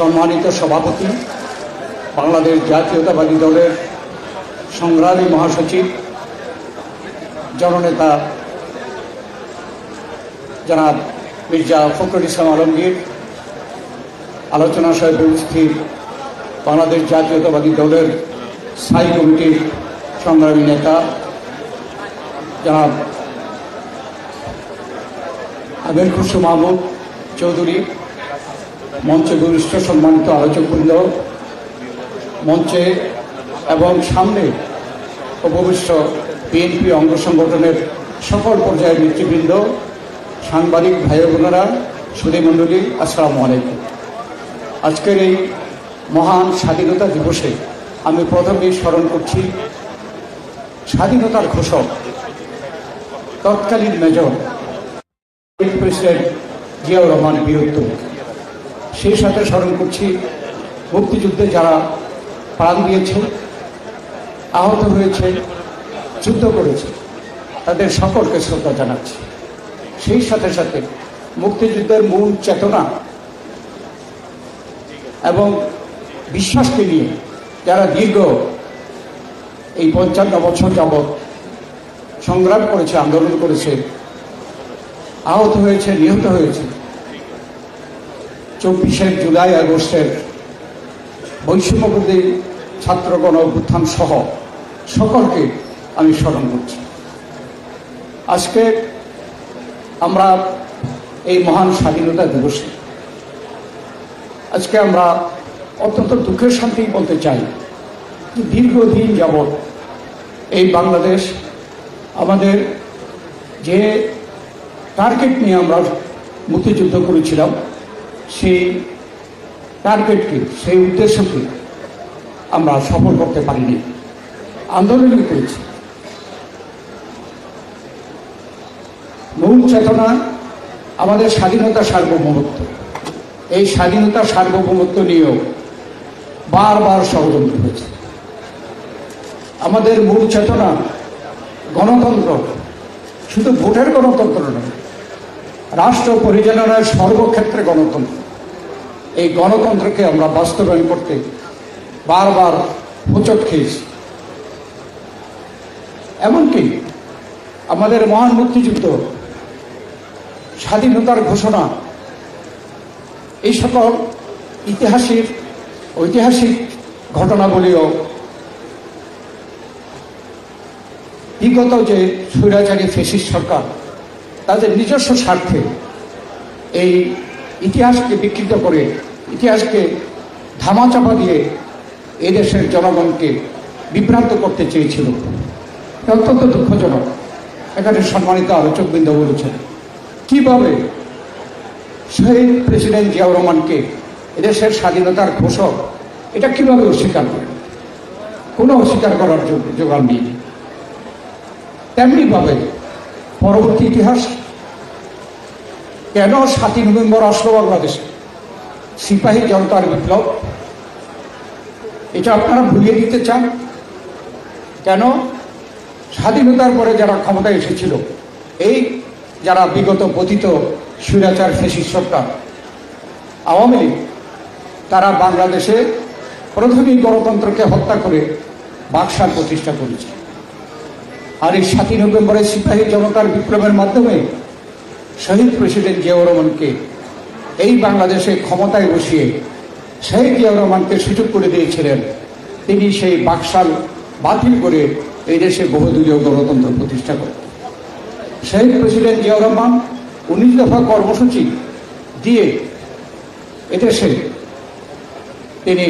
সম্মানিত সভাপতি, বাংলাদেশ জাতীয়তাবাদী দলের সংগ্রামী মহাসচিব, জননেতা জনাব মির্জা ফখরুল ইসলাম আলমগীর, আলোচনা সহ উপস্থিত বাংলাদেশ জাতীয়তাবাদী দলের স্থায়ী কমিটির সংগ্রামী নেতা, জনাব আমির খুশু মাহমুদ চৌধুরী মঞ্চে বরিষ্ঠ সম্মানিত আলোচকবৃন্দ, মঞ্চে এবং সামনে উপবিষ্ট বিএনপি অঙ্গ সংগঠনের সকল পর্যায়ের নেতৃবৃন্দ, সাংবাদিক ভাই বোনেরা সুধীমণ্ডলী আসসালামু আলাইকুম। আজকের এই মহান স্বাধীনতা দিবসে আমি প্রথমেই স্মরণ করছি, স্বাধীনতার ঘোষক, তৎকালীন মেজর, প্রেসিডেন্ট জিয়াউর রহমান বীরত্ব। সেই সাথে স্মরণ করছি মুক্তিযুদ্ধে যারা প্রাণ দিয়েছে, আহত হয়েছে, যুদ্ধ করেছে, তাদের সকলকে শ্রদ্ধা জানাচ্ছি। সেই সাথে সাথে মুক্তিযুদ্ধের মূল চেতনা এবং বিশ্বাসকে নিয়ে যারা দীর্ঘ এই পঞ্চান্ন বছর যাবৎ সংগ্রাম করেছে, আন্দোলন করেছে, আহত হয়েছে, নিহত হয়েছে চব্বিশে জুলাই আগস্টের বৈষম্যবর্তী ছাত্রগণ অভ্যুত্থান সহ সকলকে আমি স্মরণ করছি। আজকে আমরা এই মহান স্বাধীনতা দিবসে আজকে আমরা অত্যন্ত দুঃখের শান্তি বলতে চাই দীর্ঘদিন যাবৎ এই বাংলাদেশ আমাদের যে টার্গেট নিয়ে আমরা মুক্তিযুদ্ধ করেছিলাম সেই টার্গেটকে সেই উদ্দেশ্যকে আমরা সফল করতে পারিনি। আন্দোলন করেছি। মূল চেতনা আমাদের স্বাধীনতা সার্বভৌমত্ব। এই স্বাধীনতা সার্বভৌমত্ব নিয়েও বারবার ষড়যন্ত্র হয়েছে। আমাদের মূল চেতনা গণতন্ত্র। শুধু ভোটের গণতন্ত্র নয় রাষ্ট্র পরিচালনার সর্বক্ষেত্রে গণতন্ত্র। এই গণতন্ত্রকে আমরা বাস্তবায়ন করতে বারবার হোচট খেয়েছি। এমনকি আমাদের মহান মুক্তিযুদ্ধ, স্বাধীনতার ঘোষণা, এই সকল ইতিহাসের ঐতিহাসিক ঘটনাবলীও বিগত যে স্বৈরাচারী ফেসিস সরকার তাদের নিজস্ব স্বার্থে এই ইতিহাসকে বিকৃত করে, ইতিহাসকে ধামাচাপা দিয়ে এদেশের জনগণকে বিভ্রান্ত করতে চেয়েছিল। অত্যন্ত দুঃখজনক। এখানে সম্মানিত আলোচকবৃন্দ বলেছেন, কীভাবে শহীদ প্রেসিডেন্ট জিয়াউর রহমানকে এদেশের স্বাধীনতার ঘোষক, এটা কীভাবে অস্বীকার করে কোনো অস্বীকার করার জন্য জোগান নেই। তেমনিভাবে পরবর্তী ইতিহাস, কেন সাতই নভেম্বর আসলো বাংলাদেশে? সিপাহী জনতার বিপ্লব। এটা আপনারা ভুলিয়ে দিতে চান। কেন? স্বাধীনতার পরে যারা ক্ষমতায় এসেছিল, এই যারা বিগত পতিত স্বৈরাচার ফেসিস সরকার, আওয়ামী লীগ, তারা বাংলাদেশে প্রথমেই গণতন্ত্রকে হত্যা করে বাকশাল প্রতিষ্ঠা করেছে। আর এই সাতই নভেম্বরের সিপাহী জনতার বিপ্লবের মাধ্যমে শহীদ প্রেসিডেন্ট জিয়াউর রহমানকে এই বাংলাদেশে ক্ষমতায় বসিয়ে শহীদ জিয়াউর রহমানকে সুযোগ করে দিয়েছিলেন। তিনি সেই বাকশাল বাতিল করে এই দেশে বহুদলীয় গণতন্ত্র প্রতিষ্ঠা করেন। শহীদ প্রেসিডেন্ট জিয়াউর রহমান উনিশ দফা কর্মসূচি দিয়ে এদেশে তিনি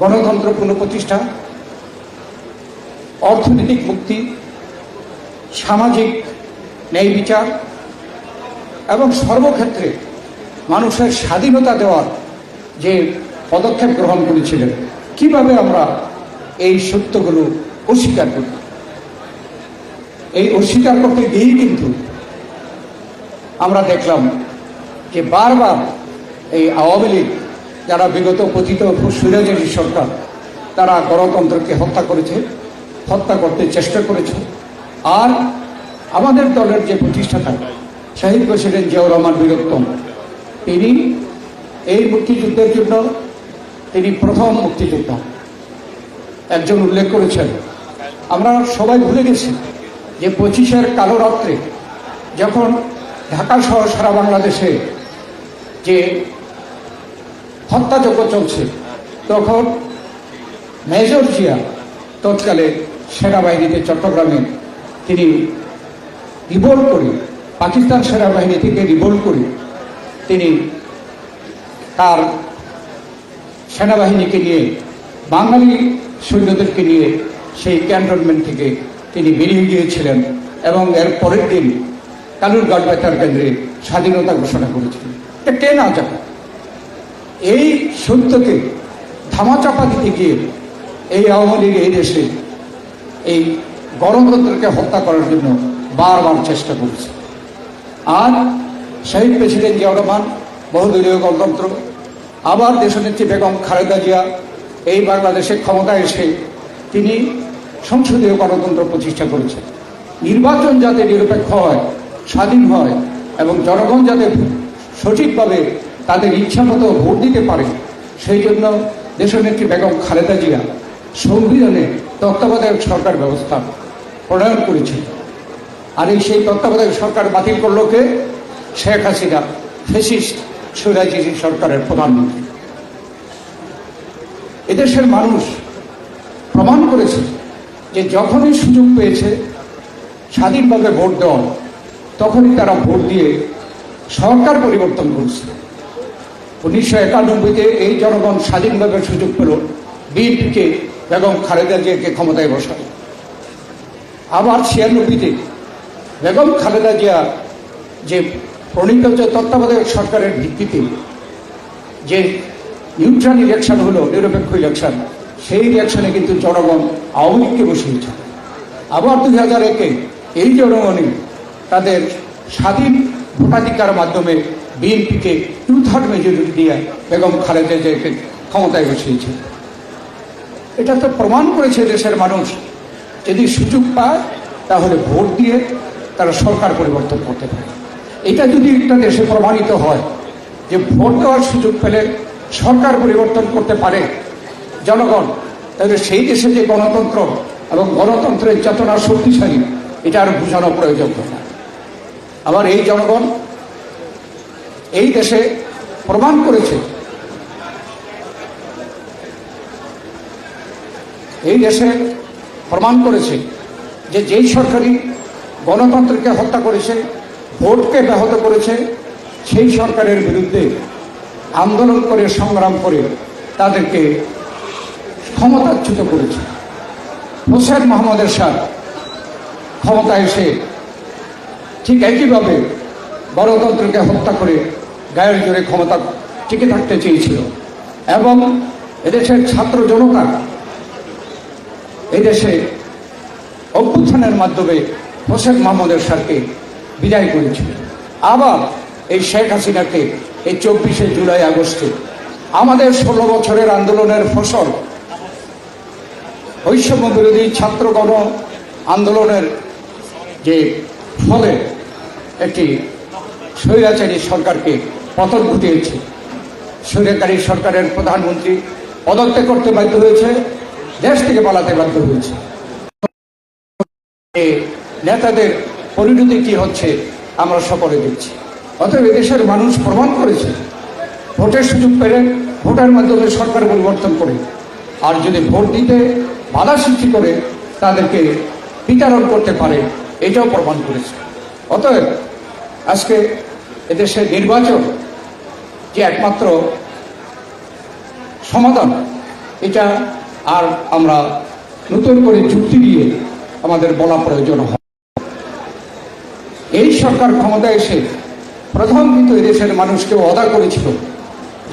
গণতন্ত্র পুনঃপ্রতিষ্ঠা অর্থনৈতিক মুক্তি, সামাজিক ন্যায় বিচার এবং সর্বক্ষেত্রে মানুষের স্বাধীনতা দেওয়ার যে পদক্ষেপ গ্রহণ করেছিলেন, কীভাবে আমরা এই সত্যগুলো অস্বীকার করি? এই অস্বীকার করতে গিয়েই কিন্তু আমরা দেখলাম যে বারবার এই আওয়ামী লীগ, যারা বিগত পতিত সুরাজারি সরকার, তারা গণতন্ত্রকে হত্যা করেছে। হত্যা করতে চেষ্টা করেছে। আর আমাদের দলের যে প্রতিষ্ঠাতা, শহীদ প্রেসিডেন্ট জিয়াউর রহমান বীরত্তম, তিনি এই মুক্তিযুদ্ধের জন্য তিনি প্রথম মুক্তিযোদ্ধা। একজন উল্লেখ করেছেন, আমরা সবাই ভুলে গেছি যে পঁচিশের কালো রাত্রে যখন ঢাকা সহ সারা বাংলাদেশে যে হত্যাযজ্ঞ চলছে, তখন মেজর জিয়া তৎকালে সেনাবাহিনীতে চট্টগ্রামে তিনি রিভোল্ট করে, পাকিস্তান সেনাবাহিনী থেকে রিভোল্ট করে তিনি তার সেনাবাহিনীকে নিয়ে, বাঙালি সৈন্যদেরকে নিয়ে সেই ক্যান্টনমেন্ট থেকে তিনি বেরিয়ে গিয়েছিলেন এবং এর পরের দিন কালুরঘাট বেতার কেন্দ্রে স্বাধীনতা ঘোষণা করেছিলেন। এটা কে না জানে? এই সত্যকে ধামাচাপা দিতে গিয়ে এই আওয়ামী লীগ এই দেশে এই গণতন্ত্রকে হত্যা করার জন্য বারবার চেষ্টা করেছে। আর শহীদ প্রেসিডেন্ট জিয়া রহমান, বহুদলীয় গণতন্ত্র, আবার দেশনেত্রী বেগম খালেদা জিয়া, এই বাংলাদেশে ক্ষমতায় এসে তিনি সংসদীয় গণতন্ত্র প্রতিষ্ঠা করেছেন। নির্বাচন যাতে নিরপেক্ষ হয়, স্বাধীন হয় এবং জনগণ যাতে সঠিকভাবে তাদের ইচ্ছা মতো ভোট দিতে পারে, সেই জন্য দেশনেত্রী বেগম খালেদা জিয়া সংবিধানে তত্ত্বাবধায়ক সরকার ব্যবস্থা প্রণয়ন করেছিল। আর এই সেই তত্ত্বাবধায়ক সরকার বাতিল করল কে? শেখ হাসিনা, ফেসিস্ট সুরাজি সরকারের প্রধানমন্ত্রী। এদেশের মানুষ প্রমাণ করেছে যে যখনই সুযোগ পেয়েছে, স্বাধীনভাবে ভোট দেওয়া তখনই তারা ভোট দিয়ে সরকার পরিবর্তন করছে। উনিশশো একানব্বইতে এই জনগণ স্বাধীনভাবে সুযোগ পেল, বিএনপিকে বেগম খালেদা জিয়াকে ক্ষমতায় বসায় আবার ছিয়ানব্বইতে বেগম খালেদা জিয়া যে প্রণীত তত্ত্বাবধায়ক সরকারের ভিত্তিতে যে নিউট্রাল ইলেকশন হলো, নিরপেক্ষ ইলেকশন সেই ইলেকশনে কিন্তু জনগণ আওয়ামী লীগকে বসিয়েছে আবার দুই হাজার একে এই জনগণই তাদের স্বাধীন ভোটাধিকার মাধ্যমে বিএনপিকে টু থার্ড মেজরিটি দিয়ে বেগম খালেদা জিয়াকে ক্ষমতায় বসিয়েছে। এটা তো প্রমাণ করেছে দেশের মানুষ। যদি সুযোগ পায়, তাহলে ভোট দিয়ে তারা সরকার পরিবর্তন করতে পারে। এটা যদি একটা দেশে প্রমাণিত হয়, যে ভোট দেওয়ার সুযোগ পেলে সরকার পরিবর্তন করতে পারে জনগণ, তাহলে সেই দেশে যে গণতন্ত্র এবং গণতন্ত্রের চেতনা শক্তিশালী, এটা আর বোঝানো প্রয়োজন না। আবার এই জনগণ এই দেশে প্রমাণ করেছে এই দেশে প্রমাণ করেছে যে যেই সরকারি গণতন্ত্রকে হত্যা করেছে, ভোটকে ব্যাহত করেছে, সেই সরকারের বিরুদ্ধে আন্দোলন করে, সংগ্রাম করে তাদেরকে ক্ষমতাচ্যুত করেছে। হোসেন মোহাম্মদের সাথ ক্ষমতা এসে ঠিক একইভাবে গণতন্ত্রকে হত্যা করে গায়ের জোরে ক্ষমতা টিকে থাকতে চেয়েছিল। এবং এদেশের ছাত্র জনতা এদেশে অভ্যুত্থানের মাধ্যমে হোসেন মাহমুদের সাথে বিদায় করেছিল। আবার এই শেখ হাসিনাকে এই চব্বিশে জুলাই আগস্টে আমাদের ষোলো বছরের আন্দোলনের ফসল, বৈষম্য বিরোধী ছাত্র গণ আন্দোলনের যে ফলে একটি স্বৈরাচারী সরকারকে পতন ঘটিয়েছে, স্বৈরাচারী সরকারের প্রধানমন্ত্রী পদত্যাগ করতে বাধ্য হয়েছে। দেশ থেকে পালাতে বাধ্য হয়েছে। নেতাদের পরিণতি কি হচ্ছে, আমরা সকলে দেখছি। অতএব এদেশের মানুষ প্রমাণ করেছে, ভোটের সুযোগ পেলে ভোটের মাধ্যমে সরকার পরিবর্তন করে। আর যদি ভোট দিতে বাধা সৃষ্টি করে, তাদেরকে বিতরণ করতে পারে, এটাও প্রমাণ করেছে। অতএব আজকে এদেশের নির্বাচন যে একমাত্র সমাধান, এটা আর আমরা নতুন করে যুক্তি দিয়ে আমাদের বলা প্রয়োজন হয়। এই সরকার ক্ষমতায় এসে প্রথম কিন্তু এদেশের মানুষকে অদা করেছিল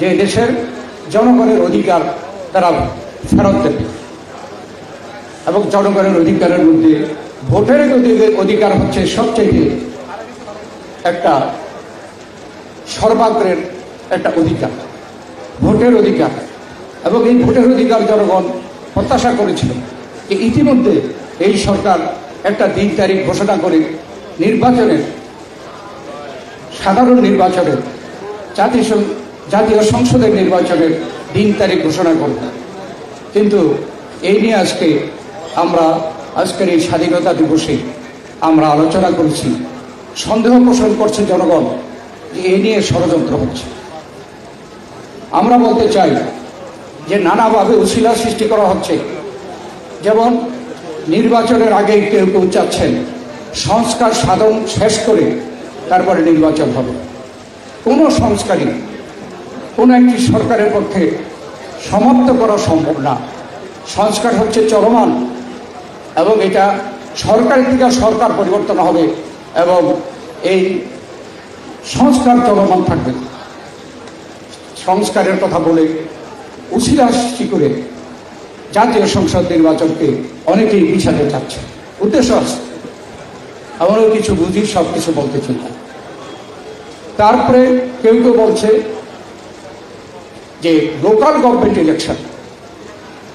যে দেশের জনগণের অধিকার তারা ফেরত দেবে। এবং জনগণের অধিকারের মধ্যে ভোটের অধি- অধিকার হচ্ছে সবচেয়ে একটা সর্বাগ্রের একটা অধিকার, ভোটের অধিকার। এবং এই ভোটের অধিকার জনগণ প্রত্যাশা করেছিল। যে ইতিমধ্যে এই সরকার একটা দিন তারিখ ঘোষণা করে নির্বাচনের, সাধারণ নির্বাচনের জাতিসং জাতীয় সংসদের নির্বাচনের দিন তারিখ ঘোষণা করব। কিন্তু এই নিয়ে আজকে আমরা, আজকের এই স্বাধীনতা দিবসে আমরা আলোচনা করেছি। সন্দেহ পোষণ করছে জনগণ যে এই নিয়ে ষড়যন্ত্র হচ্ছে। আমরা বলতে চাই যে নানাভাবে উশিলা সৃষ্টি করা হচ্ছে। যেমন, নির্বাচনের আগে কেউ কেউ চাচ্ছেন সংস্কার সাধন শেষ করে তারপরে নির্বাচন হবে। কোনো সংস্কারই কোনো একটি সরকারের পক্ষে সমাপ্ত করা সম্ভব না। সংস্কার হচ্ছে চলমান এবং এটা সরকারের থেকে সরকার পরিবর্তন হবে এবং এই সংস্কার চলমান থাকবে। সংস্কারের কথা বলে সৃষ্টি করে জাতীয় সংসদ নির্বাচনকে অনেকেই পিছাতে চাচ্ছে। উদ্দেশ্য আছে। আমরাও কিছু বুঝি সব কিছু বলতে চাই তারপরে কেউ কেউ বলছে যে লোকাল গভর্নমেন্ট ইলেকশন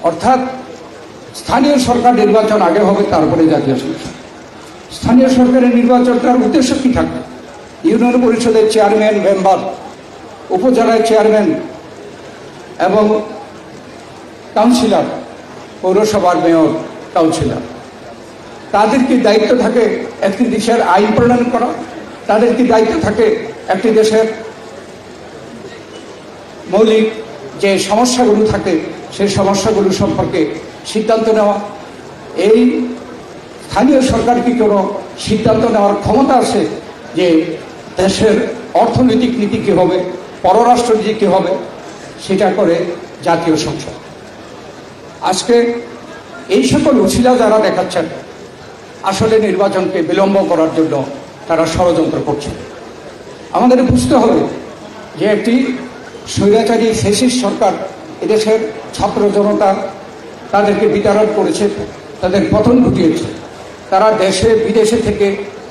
অর্থাৎ স্থানীয় সরকার নির্বাচন আগে হবে, তারপরে জাতীয় সংসদ। স্থানীয় সরকারের নির্বাচনটার উদ্দেশ্য কী থাকবে? ইউনিয়ন পরিষদের চেয়ারম্যান মেম্বার উপজেলার চেয়ারম্যান এবং কাউন্সিলর, পৌরসভার মেয়র, কাউন্সিলর। তাদের কি দায়িত্ব থাকে একটি দেশের আইন প্রণয়ন করা তাদের কি দায়িত্ব থাকে একটি দেশের মৌলিক যে সমস্যাগুলো থাকে, সেই সমস্যাগুলো সম্পর্কে সিদ্ধান্ত নেওয়া। এই স্থানীয় সরকার কি কোনো সিদ্ধান্ত নেওয়ার ক্ষমতা আছে যে দেশের অর্থনৈতিক নীতি কী হবে, পররাষ্ট্র নীতি কী হবে? সেটা করে জাতীয় সংসদ। আজকে এই সকল উছিলা যারা দেখাচ্ছেন, আসলে নির্বাচনকে বিলম্ব করার জন্য তারা ষড়যন্ত্র করছে। আমাদের বুঝতে হবে যে একটি স্বৈরাচারী ফেসিস সরকার এদেশের ছাত্র জনতা তাদেরকে বিতাড়ন করেছে, তাদের পতন ঘটিয়েছে। তারা দেশে, বিদেশে থেকে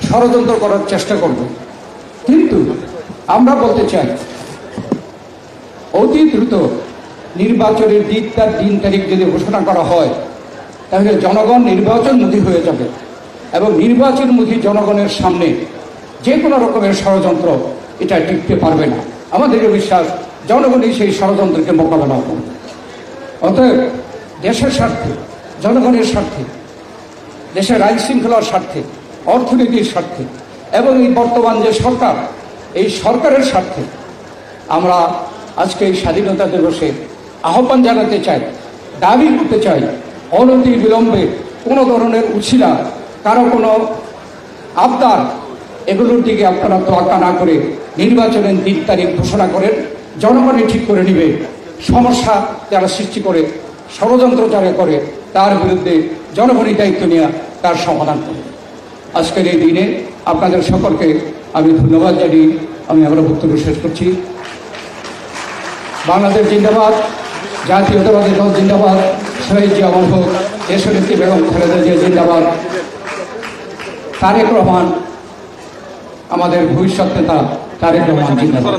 ষড়যন্ত্র করার চেষ্টা করবে। কিন্তু আমরা বলতে চাই অতি দ্রুত নির্বাচনের দিক তার দিন তারিখ যদি ঘোষণা করা হয়, তাহলে জনগণ নির্বাচনমুখী হয়ে যাবে এবং নির্বাচনমুখী জনগণের সামনে যে কোনো রকমের ষড়যন্ত্র এটা টিকতে পারবে না। আমাদের বিশ্বাস, জনগণই সেই ষড়যন্ত্রকে মোকাবেলা করবে। অতএব দেশের স্বার্থে, জনগণের স্বার্থে, দেশের আইন শৃঙ্খলার স্বার্থে, অর্থনীতির স্বার্থে এবং এই বর্তমান যে সরকার, এই সরকারের স্বার্থে আমরা আজকে এই স্বাধীনতা দিবসে আহ্বান জানাতে চাই, দাবি করতে চাই, অনতি বিলম্বে কোনো ধরনের উছিলা, কারও কোনো আবদার এগুলোর দিকে আপনারা তোয়াক্কা না করে নির্বাচনের দিন তারিখ ঘোষণা করেন, জনগণই ঠিক করে নিবে। সমস্যা যারা সৃষ্টি করে, ষড়যন্ত্র যারা করে, তার বিরুদ্ধে জনগণই দায়িত্ব নেওয়া তার সমাধান করবে। আজকের এই দিনে আপনাদের সকলকে আমি ধন্যবাদ জানিয়ে আমি আমার বক্তব্য শেষ করছি। বাংলাদেশ জিন্দাবাদ, জাতীয়তাবাদী দল জিন্দাবাদ, শহীদ জিয়া হোক দেশনেত্রী বেগম খালেদা জিয়া জিন্দাবাদ। তারেক রহমান, আমাদের ভবিষ্যৎ নেতা তারেক রহমান জিন্দাবাদ।